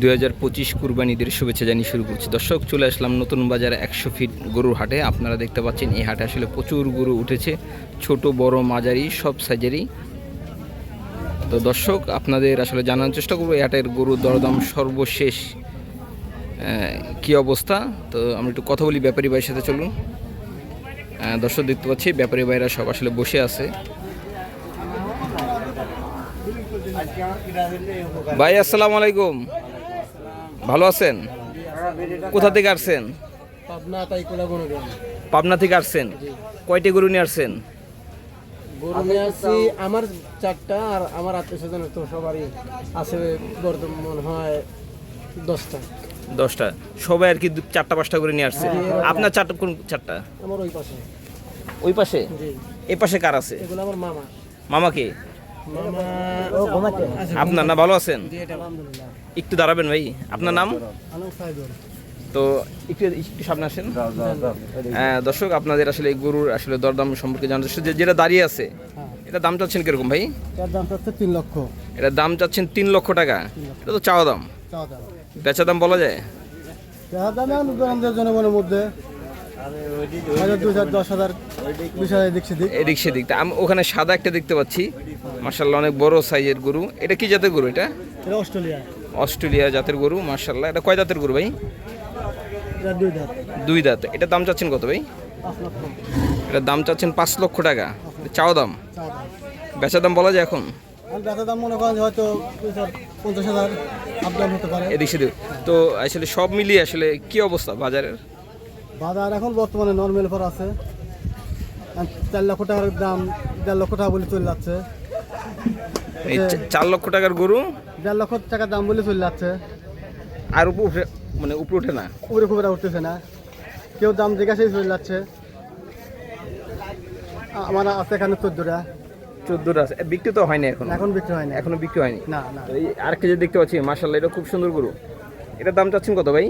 দুই হাজার পঁচিশ কুরবানিদের শুভেচ্ছা জানিয়ে শুরু করছি। দর্শক, চলে আসলাম নতুন বাজারে একশো ফিট গরুর হাটে। আপনারা দেখতে পাচ্ছেন, এই হাটে আসলে প্রচুর গরু উঠেছে। ছোট, বড়, মাঝারি, সব সাইজেরই। তো দর্শক, আপনাদের আসলে জানার চেষ্টা করব, এই হাটের গরুর দরদাম সর্বশেষ কি অবস্থা? তো আমরা একটু কথা বলি ব্যাপারী ভাইয়ের সাথে, চলুন। দর্শক, দেখতে পাচ্ছি, ব্যাপারী ভাইরা সব আসলে বসে আছে। ভাই, আসসালামু আলাইকুম। ভালো আছেন? কোথা থেকে আসছেন? পাবনা থেকে আসছেন? কয়টি গরু নিয়ে আসছেন? গরু নিয়ে আসছি আমার চারটা আর আমার আত্মীয় স্বজন তো সবারই আছে বর্তমান মনে হয় দশটা। দশটা। সবাই আর কি চারটা পাঁচটা করে নিয়ে আসছে। আপনার চারটা কোন চারটা? আমার ওই পাশে। ওই পাশে? এ পাশে কার আছে? এগুলো আমার মামা। মামাকে আপনার না ভালো আছেন? জি এটা আলহামদুলিল্লাহ একটু দাঁড়াবেন ভাই। আপনার নাম? তো একটু একটু সামনে আসেন। হ্যাঁ দর্শক আপনাদের আসলে এই গরুর আসলে দরদাম সম্পর্কে জানতে চাচ্ছি। যে- যেটা দাঁড়িয়ে আছে এটা দাম চাচ্ছেন কীরকম ভাই? দাম হচ্ছে তিন লক্ষ। এটা দাম চাচ্ছেন তিন লক্ষ টাকা। এটা তো চাওয়া দাম। চাওয়া দাম। বেচা দাম বলা যায়? চাওয়া দাম জনগণের মধ্যে হাজার দুই হাজার দশ হাজার বিশ হাজার দেখছি দিক এদিক সেদিক। তা আমি ওখানে সাদা একটা দেখতে পাচ্ছি। মার্শাল্লাহ অনেক বড় সাইজের গরু। এটা কি জাতের গরু এটা? এটা অস্ট্রেলিয়া। অস্ট্রেলিয়া জাতের গরু মার্শাল্লাহ এটা কয় জাতের গরু ভাই? দুই দাঁত এটা দাম চাচ্ছেন কত ভাই? এটা দাম চাচ্ছেন পাঁচ লক্ষ টাকা। চাওয়া দাম? বেচা দাম বলা যায় এখন? এদিক সেদিক। তো আসলে সব মিলিয়ে আসলে কি অবস্থা বাজারের? বাজার এখন বর্তমানে নর্মাল ফর আছে। চার লক্ষ টাকার দাম দেড় লক্ষ টাকা বলে চলে যাচ্ছে। এই চার লক্ষ টাকার গরু? দেড় লক্ষ টাকার দাম বলে চলে যাচ্ছে। আর উপরে উঠে মানে উপরে ওঠে না? উপরে খুব উঠতেছে না। কেউ দাম জিজ্ঞাসাই চলে যাচ্ছে। আমার আছে এখানে চোদ্দোটা। চোদ্দোটা আছে। বিক্রি তো হয়নি এখন? এখন বিক্রি হয় না এখনও বিক্রি হয়নি? না না। এই আরেকটা যে দেখতে পাচ্ছি মার্শাল্লাহ এটা খুব সুন্দর গরু। এটার দাম চাচ্ছেন কত ভাই?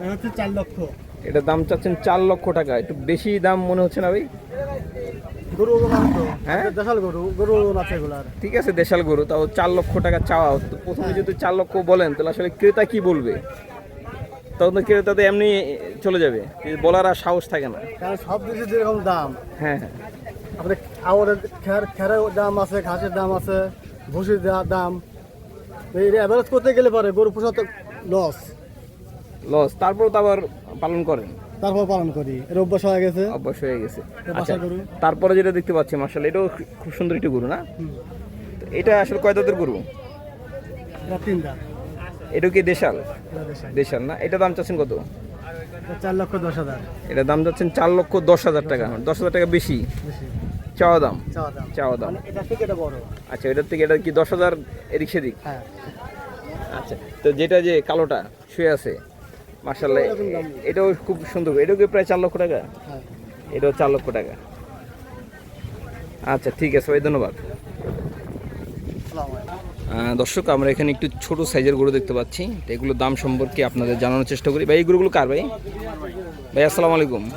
এটা হচ্ছে চার লক্ষ। এটার দাম চাচ্ছেন চার লক্ষ টাকা। একটু বেশি দাম মনে হচ্ছে না ভাই? গরু হ্যাঁ? দেশাল গরু। গরু আছে ঠিক আছে দেশাল গরু তাও চার লক্ষ টাকা চাওয়া তো প্রথমে যদি চার লক্ষ বলেন তাহলে আসলে ক্রেতা কি বলবে? তখন তো ক্রেতা তো এমনি চলে যাবে। বলার আর সাহস থাকে না। কারণ সব কিছু যেরকম দাম। হ্যাঁ হ্যাঁ। আপনার আমাদের খের খেরের দাম আছে ঘাসের দাম আছে ভুসির দাম। এই অ্যাভারেজ করতে গেলে পরে গরু পোষা তো লস লস তারপর তো আবার পালন করেন? তারপর পালন করি। এর অভ্যাস হয়ে গেছে। অভ্যাস হয়ে গেছে। আচ্ছা তারপরে যেটা দেখতে পাচ্ছি মার্শাল এটাও খুব সুন্দর একটি গরু না? তো এটা আসলে কয় দাঁতের গরু? এটা তিন কি দেশাল? দেশাল। না? এটা দাম চাচ্ছেন কত? চার লক্ষ দশ হাজার। এটা দাম যাচ্ছেন চার লক্ষ দশ হাজার টাকা। দশ হাজার। টাকা বেশি। চাওয়া দাম? চাওয়া দাম। মানে আচ্ছা এটার থেকে এটা কি দশ হাজার এদিক সেদিক? হ্যাঁ। আচ্ছা তো যেটা যে কালোটা শুয়ে আছে মার্শাল্লাহ এটাও খুব সুন্দর। এটাও কি প্রায় চার লক্ষ টাকা? হ্যাঁ। এটাও চার লক্ষ টাকা। আচ্ছা ঠিক আছে ভাই ধন্যবাদ। দর্শক আমরা এখানে একটু ছোট সাইজের গরু দেখতে পাচ্ছি। তো এগুলোর দাম সম্পর্কে আপনাদের জানানোর চেষ্টা করি। ভাই এই গরুগুলো কার ভাই? ভাই আসসালামু আলাইকুম।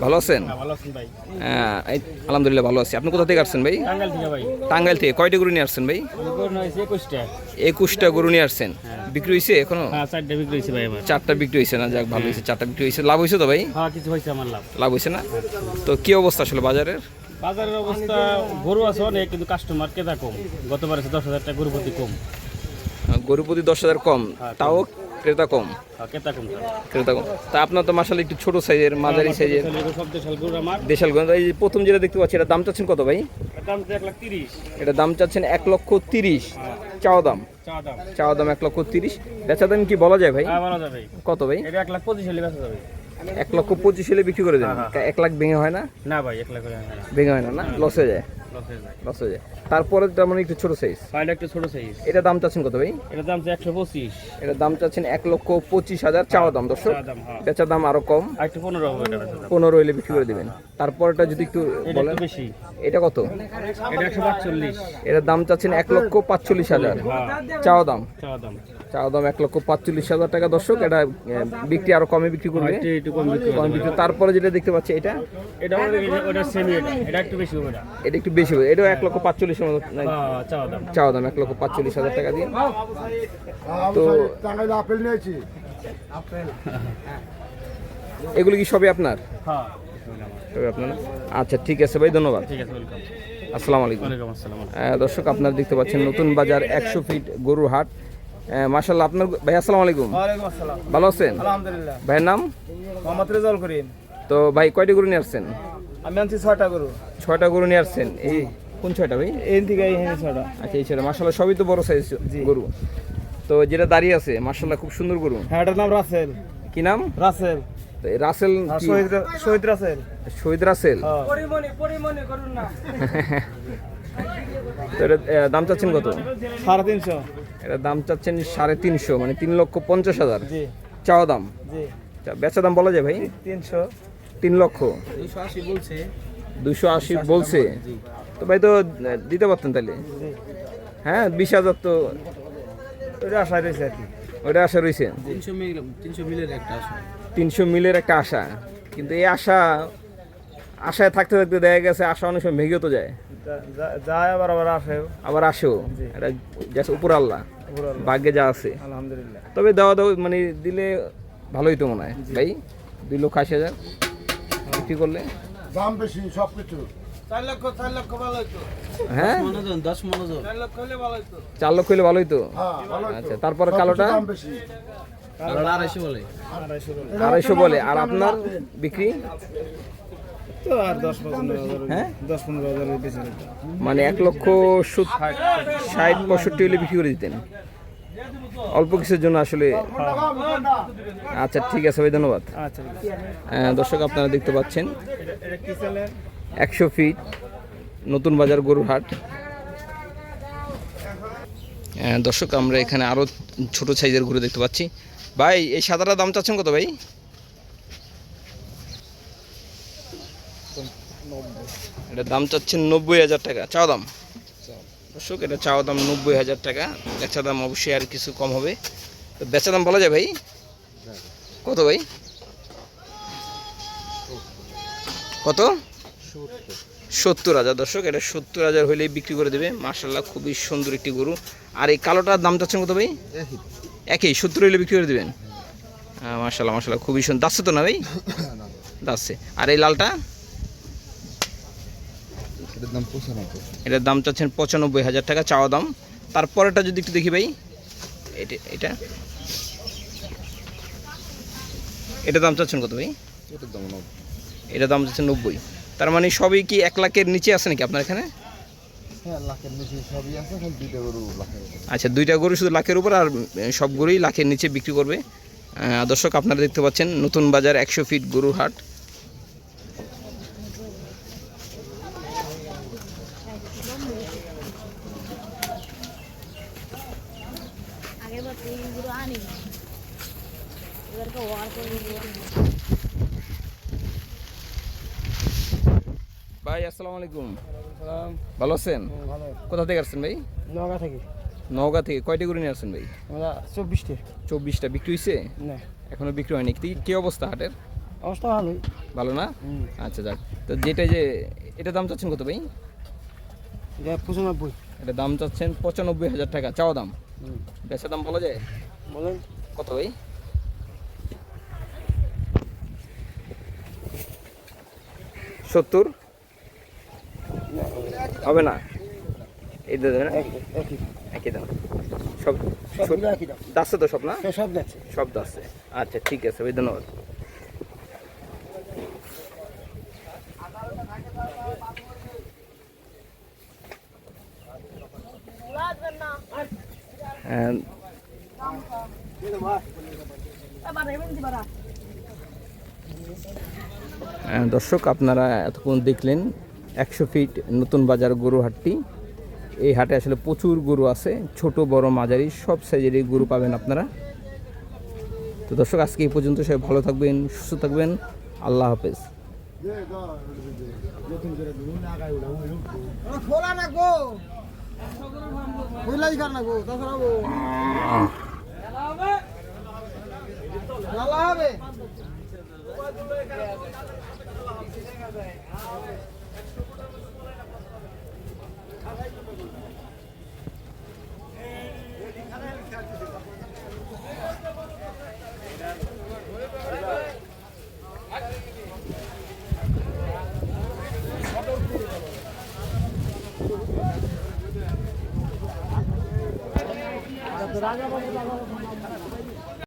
ভালো আছেন? এই- আলহামদুলিল্লাহ ভালো আছি। আপনি কোথা থেকে আসছেন ভাই? টাঙ্গাইল থেকে ভাই। টাঙ্গাইল থেকে। কয়টি গরু নিয়ে আসছেন ভাই? একুশটা। গরু নিয়ে আসছেন। বিক্রি হয়েছে এখনও? হ্যাঁ চারটা বিক্রি হয়েছে চারটা বিক্রি হয়েছে না? যাক ভালো হয়েছে। চারটা বিক্রি হয়েছে। লাভ হয়েছে তো ভাই? হ্যাঁ লাভ হয়েছে না? তো কি অবস্থা আসলে বাজারের? বাজারের অবস্থা গরু আছে অনেক কিন্তু কাস্টমার কেতা কম গতবার আছে দশ হাজার টাকা গরু প্রতি কম। আহ, গরু প্রতি দশ হাজার কম তাও ক্রেতা কম। হ্যাঁ, কম ক্রেতা কম। তা আপনার তো মাসাল একটু ছোট সাইজের মাঝারি সাইজের। দেশাল সব দেশাল গরু আমার। দেশাল গরু এই প্রথম যেটা দেখতে পাচ্ছি এটা দাম চাচ্ছেন কত ভাই? দাম এক লাখ তিরিশ। এটা দাম চাচ্ছেন এক লক্ষ তিরিশ। চাওয়া দাম? চাওয়া দাম এক লক্ষ তিরিশ। বেচা দাম কি বলা যায় ভাই? হ্যাঁ কত ভাই? এক লাখ পঁচিশ হলে বেচা যাবে। এক লক্ষ পঁচিশ হলে বিক্রি করে দেন। এক লাখ ভেঙে হয় না? না ভাই এক লাখ হয় ভেঙে হয় না না? লস হয়ে যায়? লস হয়ে যায়। লস হয়ে যায়। তারপরে তার মানে একটু ছোট সাইজ ফাইলটা একটু ছোট সাইজ এটা দাম চাচ্ছেন কত ভাই? এটার দাম তো একশো পঁচিশ। এটার দাম চাচ্ছেন এক লক্ষ পঁচিশ হাজার চাওয়া দাম দর্শক। দাম হ্যাঁ। বেচার দাম আরও কম। একটু পনেরো এটা বেচা পনেরো হইলে বিক্রি করে দিবেন। তারপরটা যদি একটু বলেন একটু বেশি। এটা কত? এটা একশো পাঁচচল্লিশ। এটার দাম চাচ্ছেন এক লক্ষ পাঁচচল্লিশ হাজার। হ্যাঁ। চাওয়া দাম। চা দাম। চাওয়া দাম এক লক্ষ পাঁচচল্লিশ হাজার টাকা দর্শক। এটা বিক্রি আরও কমে বিক্রি করবে। কম বিক্রি তারপরে যেটা দেখতে পাচ্ছি এটা? এটা সেমি এটা এটা একটু বেশি হবে এটা এটা একটু বেশি হবে। এটাও এক লক্ষ পাঁচচল্লিশের মতো চাওয়া দাম। এক লক্ষ পাঁচচল্লিশ হাজার টাকা দিয়ে। তো আপেল নিয়েছি এগুলো কি সবই আপনার? হ্যাঁ। সবই আপনার আচ্ছা ঠিক আছে ভাই ধন্যবাদ। ঠিক আছে ওয়েলকাম আসসালামু আলাইকুম। দর্শক আপনারা দেখতে পাচ্ছেন নতুন বাজার একশো ফিট গরুর হাট। মাসাল্লাহ আপনার ভাই আসসালামু আলাইকুম। ভালো আছেন? আলহামদুলিল্লাহ। ভাইয়ের নাম? মোহাম্মদ রেজাউল করিম। তো ভাই কয়টি গরু নিয়ে আসছেন? আমি আনছি ছয়টা গরু। ছয়টা গরু নিয়ে আসছেন। এই কোন ছয়টা ভাই? এই থেকে এই হেনে ছয়টা। আচ্ছা এই ছয়টা। মাসাল্লাহ সবই তো বড় সাইজ গরু। তো যেটা দাঁড়িয়ে আছে মাসাল্লাহ খুব সুন্দর গরু। হ্যাঁ এটার নাম রাসেল। কি নাম? রাসেল। রাসেল শহীদ শহীদ রাসেল। শহীদ রাসেল? না। এটা দাম চাচ্ছেন কত? সাড়ে তিনশো। এটা দাম চাচ্ছেন সাড়ে তিনশো মানে তিন লক্ষ পঞ্চাশ হাজার। চাওয়া দাম? আচ্ছা, বেচা দাম বলা যায় ভাই? তিনশো। তিন লক্ষ। দুশো আশি বলছে। দুশো আশি বলছে। তো ভাই তো দিতে পারতেন তাহলে হ্যাঁ বিশ হাজার তো ওটা আশা রয়েছে আর কি। ওটা আশা রয়েছে? তিনশো মিলের একটা আশা। তিনশো মিলের একটা আশা। কিন্তু এই আশা আশায় থাকতে থাকতে দেখা গেছে আশা অনেক সময় ভেঙেও তো যায়। যায় আবার আবার আসে আবার আসেও। এটা জাস্ট উপর আল্লাহ। ভাগ্যে যা আছে। আলহামদুলিল্লাহ। তবে দেওয়া দাও মানে দিলে ভালোই তো মনে হয়। ভাই দুই লক্ষ আশি হাজার বিক্রি করলে? দাম বেশি সব কিছু চার লক্ষ চার ভালো হইতো। হ্যাঁ? চার লক্ষ হলে ভালোই তো হ্যাঁ আচ্ছা তারপরে কালোটা? আড়াইশো বলে। আর আপনার বিক্রি? হ্যাঁ? মানে এক লক্ষ ষাট পঁয়ষট্টি হলে বিক্রি করে দিতেন। অল্প কিছুর জন্য আসলে আচ্ছা ঠিক আছে ভাই ধন্যবাদ। আচ্ছা আহ, দর্শক আপনারা দেখতে পাচ্ছেন। একশো ফিট নতুন বাজার গরুর হাট। দর্শক, আমরা এখানে আরও ছোট সাইজের গরু দেখতে পাচ্ছি। ভাই, এই সাদাটা দাম চাচ্ছেন কত ভাই? এটা দাম চাচ্ছেন নব্বই হাজার টাকা চাওয়া দাম? দর্শক, এটা চাওয়া দাম নব্বই হাজার টাকা। বেচা দাম অবশ্যই আর কিছু কম হবে। তো বেচা দাম বলা যায় ভাই? কত ভাই? কত? সত্তর হাজার দর্শক এটা সত্তর হাজার হলেই বিক্রি করে দেবে। মার্শাল্লাহ খুবই সুন্দর একটি গরু। আর এই কালোটার দাম চাচ্ছেন কত ভাই? একই। সত্তর হইলে বিক্রি করে দেবেন? মার্শাল্লাহ মার্শাল্লাহ খুবই সুন্দর। দাচ্ছে তো না ভাই? দাচ্ছে আর এই লালটা? এটার দাম চাচ্ছেন পঁচানব্বই হাজার টাকা চাওয়া দাম। তারপরেটা যদি একটু দেখি ভাই এটা এটা? এটা দাম চাচ্ছেন কত ভাই? এটার দাম এটা দাম চাচ্ছেন নব্বই। তার মানে সবই কি এক লাখের নিচে আছে নাকি আপনার এখানে? হ্যাঁ লাখের নিচে সবই আছে এখন দুইটা গরু লাখের উপরে। আচ্ছা দুইটা গরু শুধু লাখের উপর আর সব গরুই লাখের নিচে বিক্রি করবে। দর্শক আপনারা দেখতে পাচ্ছেন নতুন বাজার একশো ফিট গরুর হাট। আগের বার তো এইগুলো আনি এবারকে ওয়ার করে দিবো। ভাই আসসালামু আলাইকুম। ভালো আছেন? কোথা থেকে আসছেন ভাই? নগা থেকে। নওগাঁ থেকে। কয়টি গরু নিয়ে আসছেন ভাই? আমরা চব্বিশটি। চব্বিশটা। বিক্রি হয়েছে না। এখনও বিক্রি হয়নি। কি কি অবস্থা হাটের? অবস্থা ভালোই। ভালো না? আচ্ছা যাক। তো যেটা যে এটা দাম চাচ্ছেন কত ভাই? এটা পঁচানব্বই। এটা দাম চাচ্ছেন পঁচানব্বই হাজার টাকা। চাওয়া দাম? বেচা দাম বলা যায়? বলেন। কত ভাই? সত্তর? হবে না? এই দেবে না একই দাম। সব সবগুলো একই তো সব না? সব যাচ্ছে সব দাচ্ছে আচ্ছা ঠিক আছে ভাই ধন্যবাদ। হ্যাঁ, আহ, দর্শক আপনারা এতক্ষণ দেখলেন একশো ফিট নতুন বাজার গরু হাটটি। এই হাটে আসলে প্রচুর গরু আছে, ছোট, বড়, মাঝারি, সব সাইজেরই গরু পাবেন আপনারা। তো দর্শক, আজকে এই পর্যন্ত সবাই ভালো থাকবেন, সুস্থ থাকবেন। আল্লাহ হাফেজ। হবে রাগা বাবু